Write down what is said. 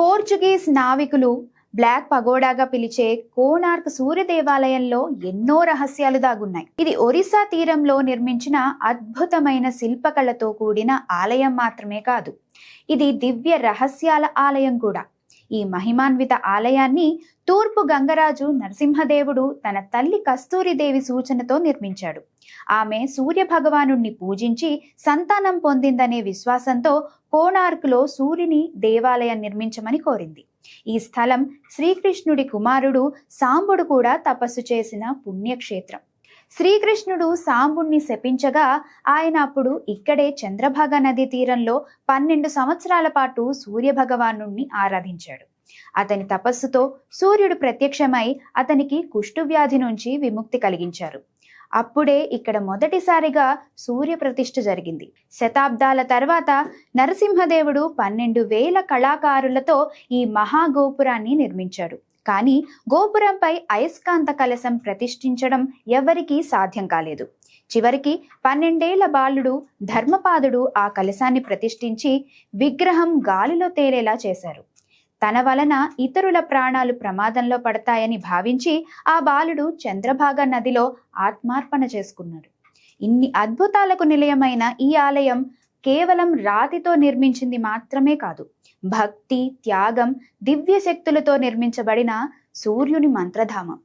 Portuguese నావికులు black పగోడాగా పిలిచే కోనార్క్ సూర్య దేవాలయంలో ఎన్నో రహస్యాలు దాగున్నాయి. ఇది ఒరిస్సా తీరంలో నిర్మించిన అద్భుతమైన శిల్పకళతో కూడిన ఆలయం మాత్రమే కాదు. ఇది దివ్య రహస్యాల ఆలయం కూడా. ఈ మహిమాన్విత ఆలయాన్ని తూర్పు గంగరాజు నరసింహదేవుడు తన తల్లి కస్తూరిదేవి సూచనతో నిర్మించాడు. ఆమె సూర్య భగవానుణ్ణి పూజించి సంతానం పొందిందనే విశ్వాసంతో కోణార్క్లో సూర్యుని దేవాలయం నిర్మించమని కోరింది. ఈ స్థలం శ్రీకృష్ణుడి కుమారుడు సాంబుడు కూడా తపస్సు చేసిన పుణ్యక్షేత్రం. శ్రీకృష్ణుడు సాంబుణ్ణి శపించగా ఆయన అప్పుడు ఇక్కడే చంద్రభాగ నది తీరంలో పన్నెండు సంవత్సరాల పాటు సూర్య భగవానుణ్ణి ఆరాధించాడు. అతని తపస్సుతో సూర్యుడు ప్రత్యక్షమై అతనికి కుష్ఠువ్యాధి నుంచి విముక్తి కలిగించారు. అప్పుడే ఇక్కడ మొదటిసారిగా సూర్య ప్రతిష్ఠ జరిగింది. శతాబ్దాల తర్వాత నరసింహదేవుడు పన్నెండు వేల కళాకారులతో ఈ మహాగోపురాన్ని నిర్మించాడు. కానీ గోపురంపై అయస్కాంత కలశం ప్రతిష్ఠించడం ఎవరికీ సాధ్యం కాలేదు. చివరికి పన్నెండేళ్ళ బాలుడు ధర్మపాదుడు ఆ కలశాన్ని ప్రతిష్ఠించి విగ్రహం గాలిలో తేలేలా చేశారు. తన వలన ఇతరుల ప్రాణాలు ప్రమాదంలో పడతాయని భావించి ఆ బాలుడు చంద్రభాగ నదిలో ఆత్మార్పణ చేసుకున్నాడు. ఇన్ని అద్భుతాలకు నిలయమైన ఈ ఆలయం కేవలం రాతితో నిర్మించింది మాత్రమే కాదు భక్తి త్యాగం దివ్య శక్తులతో నిర్మించబడిన సూర్యుని మంత్రధామం.